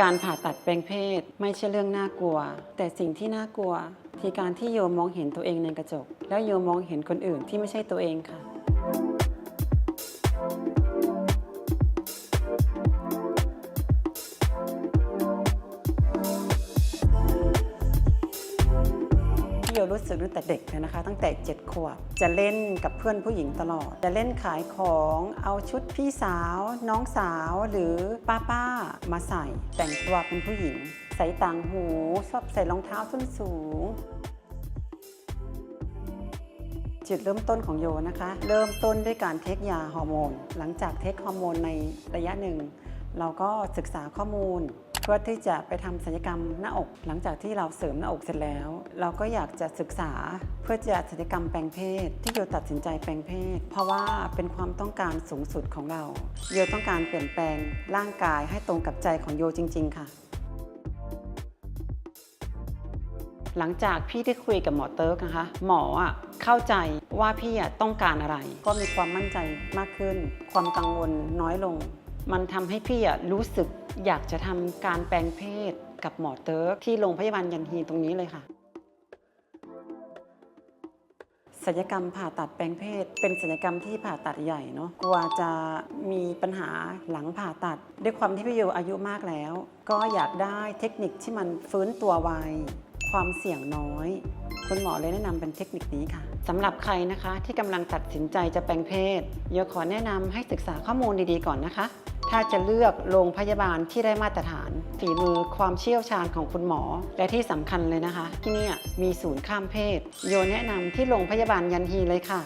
การผ่าตัดแปลงเพศไม่ใช่เรื่องน่ากลัว แต่สิ่งที่น่ากลัวคือการที่โยมมองเห็นตัวเองในกระจก แล้วโยมมองเห็นคนอื่นที่ไม่ใช่ตัวเองค่ะ ที่โยรู้สึกตั้งแต่เด็กเลยนะคะ ตั้งแต่ 7 ขวบ จะเล่นกับเพื่อนผู้หญิงตลอด จะเล่นขายของเอาชุดพี่สาว น้องสาวหรือป้าป้าๆมาใส่ แต่งตัวเป็นผู้หญิง ใส่ต่างหูชอบใส่รองเท้าส้นสูงจุดเริ่มต้นของโยนะคะ เริ่มต้นด้วยการเทคยาฮอร์โมน หลังจากเทคฮอร์โมนในระยะหนึ่ง เราก็ศึกษาข้อมูล เพื่อที่จะไปทำศัลยกรรมหน้าอก หลังจากที่เราเสริมหน้าอกเสร็จแล้ว เราก็อยากจะศึกษาเพื่อจะศัลยกรรมแปลงเพศ ที่โยตัดสินใจแปลงเพศ เพราะว่าเป็นความต้องการสูงสุดของเราโยต้องการเปลี่ยนแปลงร่างกายให้ตรงกับใจของโยจริง ๆ ค่ะหลังจากพี่ได้คุยกับหมอเติร์กนะคะ หมออะเข้าใจว่าพี่อะต้องการอะไร ก็มีความมั่นใจมากขึ้น ความกังวลน้อยลง มันทำให้พี่อะรู้สึกอยากจะทำการแปลงเพศกับหมอเติร์กที่โรงพยาบาลยันฮีตรงนี้เลยค่ะศัลยกรรมผ่าตัดแปลงเพศ เป็นศัลยกรรมที่ผ่าตัดใหญ่เนาะกลัวจะมีปัญหาหลังผ่าตัด ด้วยความที่พี่โยอายุมากแล้ว ก็อยากได้เทคนิคที่มันฟื้นตัวไว ความเสี่ยงน้อย คุณหมอเลยแนะนำเป็นเทคนิคนี้ค่ะสำหรับใครนะคะที่กำลังตัดสินใจจะแปลงเพศโยขอแนะนำให้ศึกษาข้อมูลดีๆก่อนนะคะ ถ้าจะเลือกโรงพยาบาลที่ได้มาตรฐาน ฝีมือความเชี่ยวชาญของคุณหมอ และที่สำคัญเลยนะคะ ที่นี่มีศูนย์ข้ามเพศ โยแนะนำที่โรงพยาบาลยันฮีเลยค่ะ